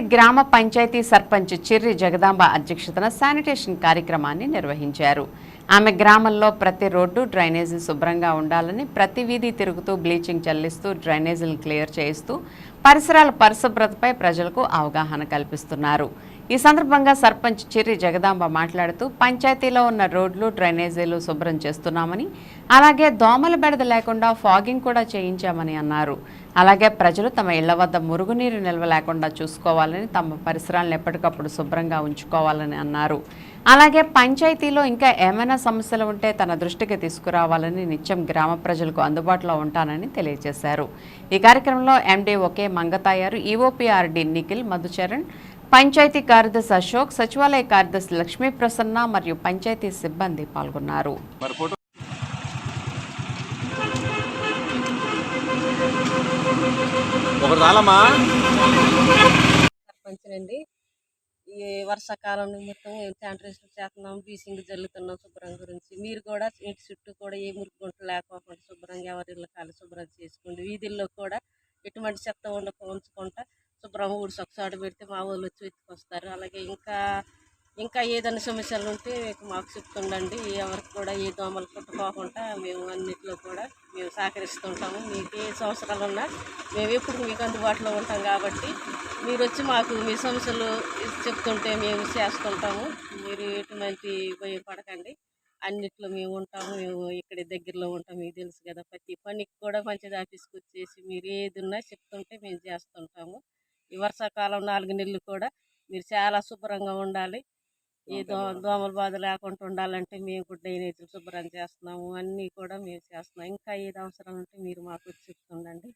ఆమె గ్రామ పంచాయతీ సర్పంచ్ చిర్రి జగదాంబ అధ్యక్షతన శానిటేషన్ కార్యక్రమాన్ని నిర్వహించారు. ఆమె గ్రామంలో ప్రతి రోడ్డు డ్రైనేజీ శుభ్రంగా ఉండాలని ప్రతి వీధి తిరుగుతూ బ్లీచింగ్ చల్లిస్తూ డ్రైనేజీలు క్లియర్ చేయిస్తూ పరిసరాల పరిశుభ్రతపై ప్రజలకు అవగాహన కల్పిస్తున్నారు. ఈ సందర్భంగా సర్పంచ్ చిర్రి జగదాంబ మాట్లాడుతూ పంచాయతీలో ఉన్న రోడ్లు డ్రైనేజీలు శుభ్రం చేస్తున్నామని అలాగే దోమల బెడద లేకుండా ఫాగింగ్ కూడా చేయించామని అన్నారు. అలాగే ప్రజలు తమ ఇళ్ళ వద్ద మురుగునీరు నిల్వ లేకుండా చూసుకోవాలని తమ పరిసరాలను ఎప్పటికప్పుడు శుభ్రంగా ఉంచుకోవాలని అన్నారు. అలాగే పంచాయతీలో ఇంకా ఏమైనా సమస్యలు ఉంటే తన దృష్టికి తీసుకురావాలని నిత్యం గ్రామ ప్రజలకు అందుబాటులో ఉంటానని తెలియజేశారు. ఈ కార్యక్రమంలో ఎండీ ఒకే మంగతాయారు ఈఓపీఆర్డి నిఖిల్ మధుచరణ్ పంచాయతీ కార్యదర్శి అశోక్ సచివాలయ కార్యదర్శి లక్ష్మీ ప్రసన్న మరియు పంచాయతీ సిబ్బంది పాల్గొన్నారు. ఈ వర్షాకాలం నిమిత్తం శానిటైజేషన్ చేస్తున్నాం బీసింగ్ జల్లుతున్నాం శుభ్రం గురించి. మీరు కూడా ఇంటి చుట్టూ కూడా ఏ మురికి గుంటలు లేకోకుండా శుభ్రంగా ఎవరి ఇళ్ళు కాలు శుభ్రం చేసుకోండి. వీధుల్లో కూడా ఎటువంటి చెత్త ఉండక ఉంచుకుంటా శుభ్రం ఊడిసి ఒకసారి పెడితే మా వాళ్ళు వచ్చి వెతుకొస్తారు. అలాగే ఇంకా ఇంకా ఏదైనా సమస్యలు ఉంటే మాకు చెప్తుండండి. ఎవరికి కూడా ఏ దోమలు కుట్టుకోకుండా మేము అన్నిట్లో కూడా మేము సహకరిస్తుంటాము. మీకు ఏ సంవత్సరాలు ఉన్నా మేము ఎప్పుడు మీకు అందుబాటులో ఉంటాం కాబట్టి మీరు వచ్చి మాకు మీ సమస్యలు చెప్తుంటే మేము చేస్తుంటాము. మీరు ఎటువంటి భయపడకండి. అన్నిట్లో మేము ఉంటాము. మేము ఇక్కడ దగ్గరలో ఉంటాం. మీకు తెలుసు కదా ప్రతి పనికి కూడా మంచిది ఆఫీస్కి వచ్చేసి మీరు ఏది ఉన్నా చెప్తుంటే మేము చేస్తుంటాము. ఈ వర్షాకాలం నాలుగు నెలలు కూడా మీరు చాలా శుభ్రంగా ఉండాలి. ఏ దో దోమల బాధ లేకుండా ఉండాలంటే మేము కూడా డ్రైనేజీలు శుభ్రం చేస్తున్నాము అన్నీ కూడా మేము చేస్తున్నాం. ఇంకా ఏది అవసరం ఉంటే మీరు మాకు చెప్తుండండి.